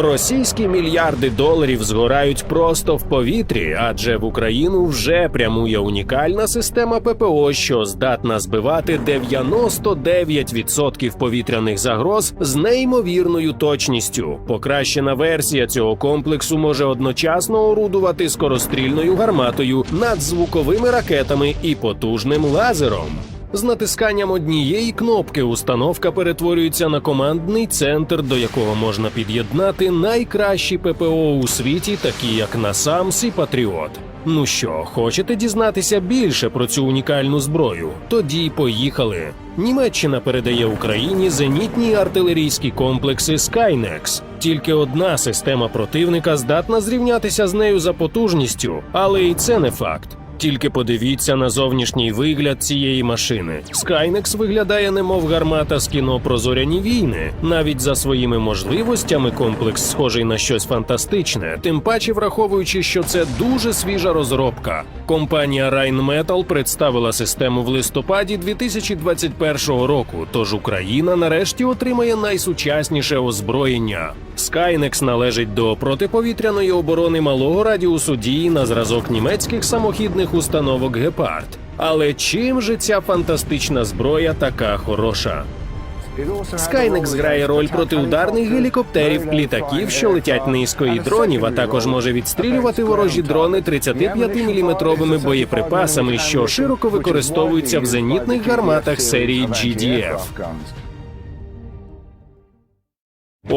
Російські мільярди доларів згорають просто в повітрі, адже в Україну вже прямує унікальна система ППО, що здатна збивати 99% повітряних загроз з неймовірною точністю. Покращена версія цього комплексу може одночасно орудувати скорострільною гарматою, надзвуковими ракетами і потужним лазером. З натисканням однієї кнопки установка перетворюється на командний центр, до якого можна під'єднати найкращі ППО у світі, такі як Насамс і Патріот. Ну що, хочете дізнатися більше про цю унікальну зброю? Тоді поїхали. Німеччина передає Україні зенітні артилерійські комплекси Skynex. Тільки одна система противника здатна зрівнятися з нею за потужністю, але і це не факт. Тільки подивіться на зовнішній вигляд цієї машини. Скайнекс виглядає немов гармата з кіно про зоряні війни. Навіть за своїми можливостями комплекс схожий на щось фантастичне, тим паче враховуючи, що це дуже свіжа розробка. Компанія Rheinmetall представила систему в листопаді 2021 року. Тож Україна нарешті отримає найсучасніше озброєння. Skynex належить до протиповітряної оборони малого радіусу дії на зразок німецьких самохідних установок Гепард. Але чим же ця фантастична зброя така хороша? Скайнекс грає роль протиударних гелікоптерів, літаків, що летять низько, і дронів, а також може відстрілювати ворожі дрони 35-мм боєприпасами, що широко використовуються в зенітних гарматах серії GDF.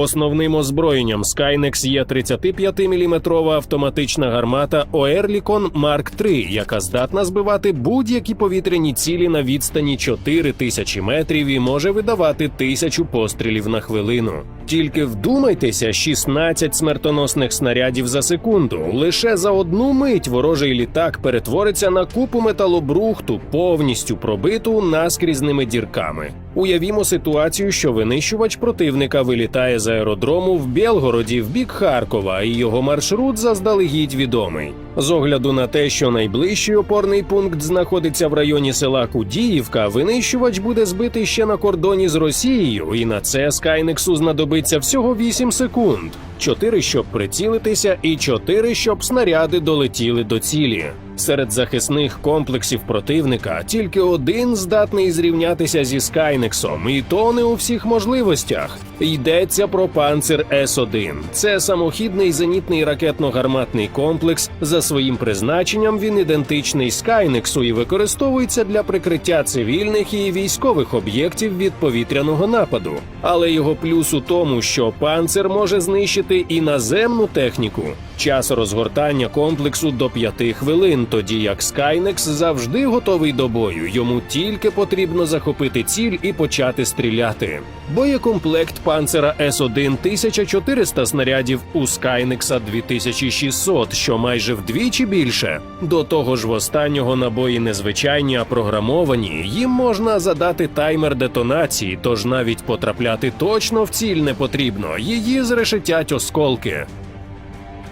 Основним озброєнням Skynex є 35-мм автоматична гармата Oerlikon Mark III, яка здатна збивати будь-які повітряні цілі на відстані 4 тисячі метрів і може видавати тисячу пострілів на хвилину. Тільки вдумайтеся, 16 смертоносних снарядів за секунду. Лише за одну мить ворожий літак перетвориться на купу металобрухту, повністю пробиту наскрізними дірками. Уявімо ситуацію, що винищувач противника вилітає з аеродрому в Білгороді в бік Харкова, і його маршрут заздалегідь відомий. З огляду на те, що найближчий опорний пункт знаходиться в районі села Кудіївка, винищувач буде збитий ще на кордоні з Росією, і на це Скайнексу знадобиться всього 8 секунд. 4, щоб прицілитися, і 4, щоб снаряди долетіли до цілі. Серед захисних комплексів противника тільки один здатний зрівнятися зі Скайнексом, і то не у всіх можливостях. Йдеться про панцир С-1. Це самохідний зенітний ракетно-гарматний комплекс. За своїм призначенням він ідентичний Скайнексу і використовується для прикриття цивільних і військових об'єктів від повітряного нападу. Але його плюс у тому, що панцир може знищити і наземну техніку. Час розгортання комплексу до 5 хвилин, тоді як Скайнекс завжди готовий до бою. Йому тільки потрібно захопити ціль і почати стріляти. Боєкомплект панцера С1 1400 снарядів у Скайнекса 2600, що майже вдвічі більше. До того ж, в останнього набої незвичайні, а програмовані. Їм можна задати таймер детонації, тож навіть потрапляти точно в ціль не потрібно. Її зрешетять осколки.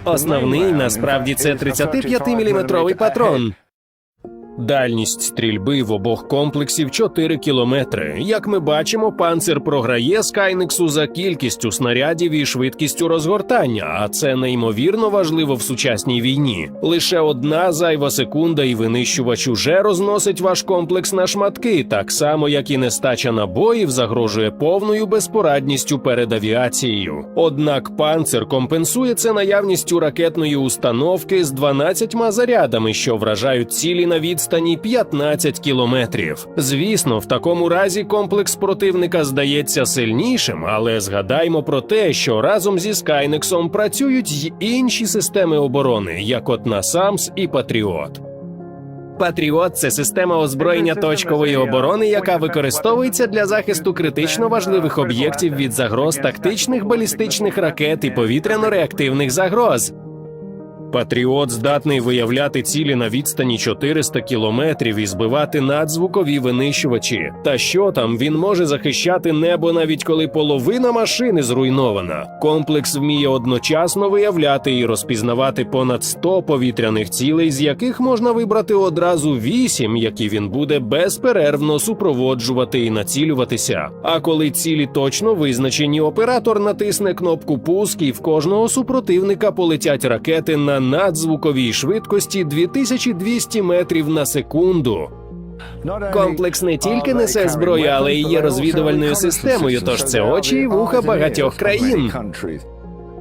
Основний насправді це 35-мм патрон. Дальність стрільби в обох комплексів 4 кілометри. Як ми бачимо, панцир програє Скайнексу за кількістю снарядів і швидкістю розгортання, а це неймовірно важливо в сучасній війні. Лише одна зайва секунда, і винищувач уже розносить ваш комплекс на шматки, так само як і нестача набоїв загрожує повною безпорадністю перед авіацією. Однак панцир компенсує це наявністю ракетної установки з 12 зарядами, що вражають цілі на відстані 15 кілометрів. Звісно, в такому разі комплекс противника здається сильнішим, але згадаймо про те, що разом зі Скайнексом працюють й інші системи оборони, як от Насамс і Патріот. Патріот це система озброєння точкової оборони, яка використовується для захисту критично важливих об'єктів від загроз тактичних балістичних ракет і повітряно-реактивних загроз. Патріот здатний виявляти цілі на відстані 400 кілометрів і збивати надзвукові винищувачі. Та що там він може захищати небо навіть коли половина машини зруйнована. Комплекс вміє одночасно виявляти і розпізнавати понад 100 повітряних цілей, з яких можна вибрати одразу 8, які він буде безперервно супроводжувати і націлюватися. А коли цілі точно визначені, оператор натисне кнопку пуск і в кожного супротивника полетять ракети на надзвуковій швидкості 2200 метрів на секунду. Комплекс не тільки несе зброю, але й є розвідувальною системою, тож це очі і вуха багатьох країн.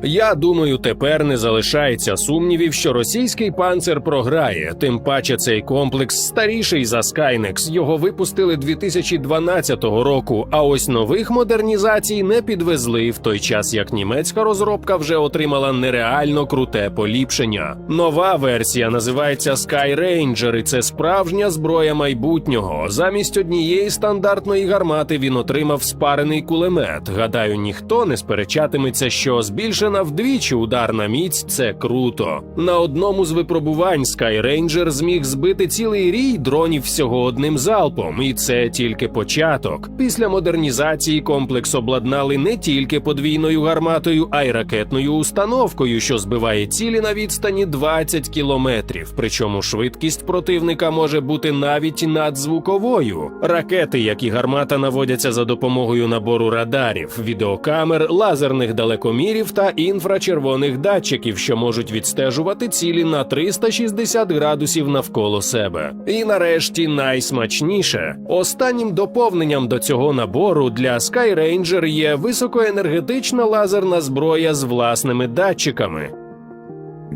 Я думаю, тепер не залишається сумнівів, що російський панцер програє. Тим паче цей комплекс старіший за Skynex. Його випустили 2012 року. А ось нових модернізацій не підвезли в той час, як німецька розробка вже отримала нереально круте поліпшення. Нова версія називається Sky Ranger, і це справжня зброя майбутнього. Замість однієї стандартної гармати він отримав спарений кулемет. Гадаю, ніхто не сперечатиметься, що збільшена вдвічі ударна міць це круто. На одному з випробувань Sky Ranger зміг збити цілий рій дронів всього одним залпом, і це тільки початок. Після модернізації комплекс обладнали не тільки подвійною гарматою, а й ракетною установкою, що збиває цілі на відстані 20 кілометрів. Причому швидкість противника може бути навіть надзвуковою. Ракети, як і гармата, наводяться за допомогою набору радарів, відеокамер, лазерних далекомірів та інфрачервоних датчиків, що можуть відстежувати цілі на 360 градусів навколо себе. І нарешті найсмачніше. Останнім доповненням до цього набору для Sky Ranger є високоенергетична лазерна зброя з власними датчиками.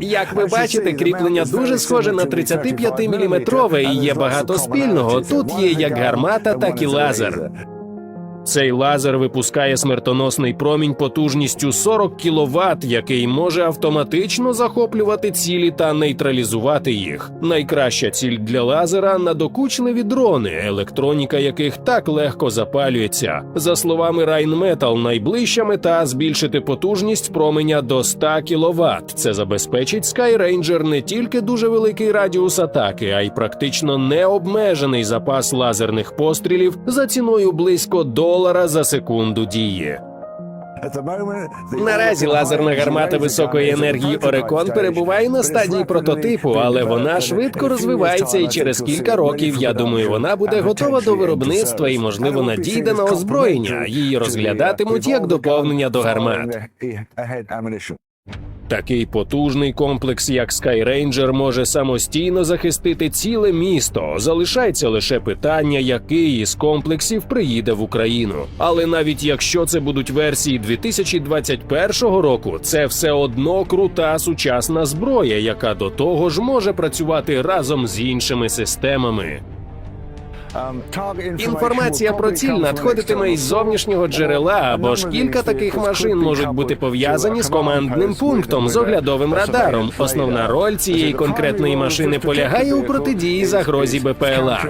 Як ви бачите, кріплення дуже схоже на 35-мм і є багато спільного. Тут є як гармата, так і лазер. Цей лазер випускає смертоносний промінь потужністю 40 кВт, який може автоматично захоплювати цілі та нейтралізувати їх. Найкраща ціль для лазера надокучливі дрони, електроніка яких так легко запалюється. За словами Rheinmetall, найближча мета збільшити потужність променя до 100 кВт. Це забезпечить Sky Ranger не тільки дуже великий радіус атаки, а й практично необмежений запас лазерних пострілів за ціною близько долара за секунду дії. Наразі лазерна гармата високої енергії Орекон перебуває на стадії прототипу, але вона швидко розвивається, і через кілька років я думаю, вона буде готова до виробництва і, можливо, надійде на озброєння. Її розглядатимуть як доповнення до гармат. Такий потужний комплекс, як Ranger, може самостійно захистити ціле місто. Залишається лише питання, який із комплексів приїде в Україну. Але навіть якщо це будуть версії 2021 року, це все одно крута сучасна зброя, яка до того ж може працювати разом з іншими системами. Інформація про ціль надходитиме із зовнішнього джерела, або ж кілька таких машин можуть бути пов'язані з командним пунктом з оглядовим радаром. Основна роль цієї конкретної машини полягає у протидії загрозі БПЛА.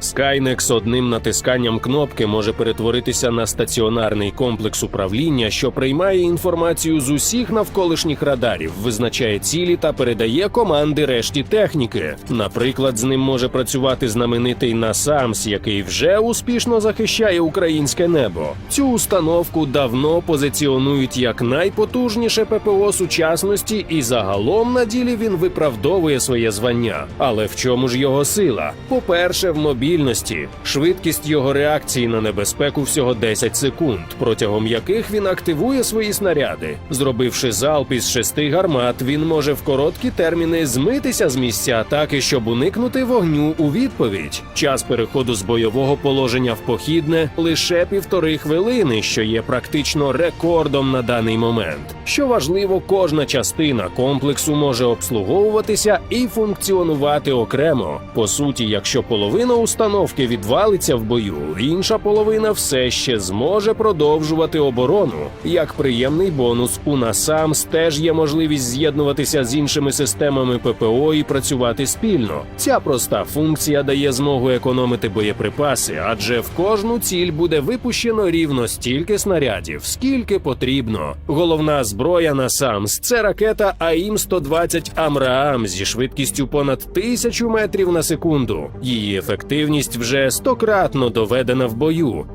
Skynex одним натисканням кнопки може перетворитися на стаціонарний комплекс управління, що приймає інформацію з усіх навколишніх радарів, визначає цілі та передає команди решті техніки. Наприклад, з ним може працювати знаменитий NASAMS, який вже успішно захищає українське небо. Цю установку давно позиціонують як найпотужніше ППО сучасності, і загалом на ділі він виправдовує своє звання. Але в чому ж його сила? По-перше, в мобільності. Швидкість його реакції на небезпеку всього 10 секунд, протягом яких він активує свої снаряди. Зробивши залп із шести гармат, він може в короткі терміни змитися з місця атаки, щоб уникнути вогню у відповідь. Час переходу з бойового положення в похідне лише півтори хвилини, що є практично рекордом на даний момент. Що важливо, кожна частина комплексу може обслуговуватися і функціонувати окремо. По суті, якщо половина установки установки відвалиться в бою, інша половина все ще зможе продовжувати оборону. Як приємний бонус, у НАСАМС теж є можливість з'єднуватися з іншими системами ППО і працювати спільно. Ця проста функція дає змогу економити боєприпаси, адже в кожну ціль буде випущено рівно стільки снарядів, скільки потрібно. Головна зброя НАСАМС – це ракета АІМ-120 Амраам зі швидкістю понад тисячу метрів на секунду. Її ефективність вже стократно доведена в бою.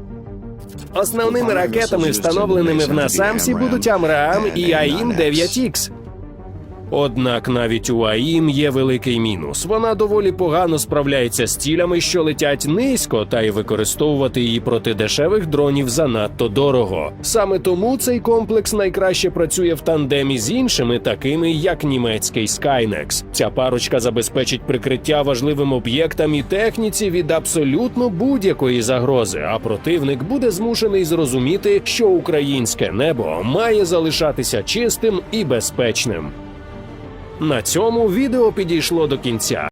Основними ракетами, встановленими в Насамсі, будуть Амраам і АІМ 9Х. Однак навіть у АІМ є великий мінус. Вона доволі погано справляється з цілями, що летять низько, та й використовувати її проти дешевих дронів занадто дорого. Саме тому цей комплекс найкраще працює в тандемі з іншими, такими як німецький Skynex. Ця парочка забезпечить прикриття важливим об'єктам і техніці від абсолютно будь-якої загрози. А противник буде змушений зрозуміти, що українське небо має залишатися чистим і безпечним. На цьому відео підійшло до кінця.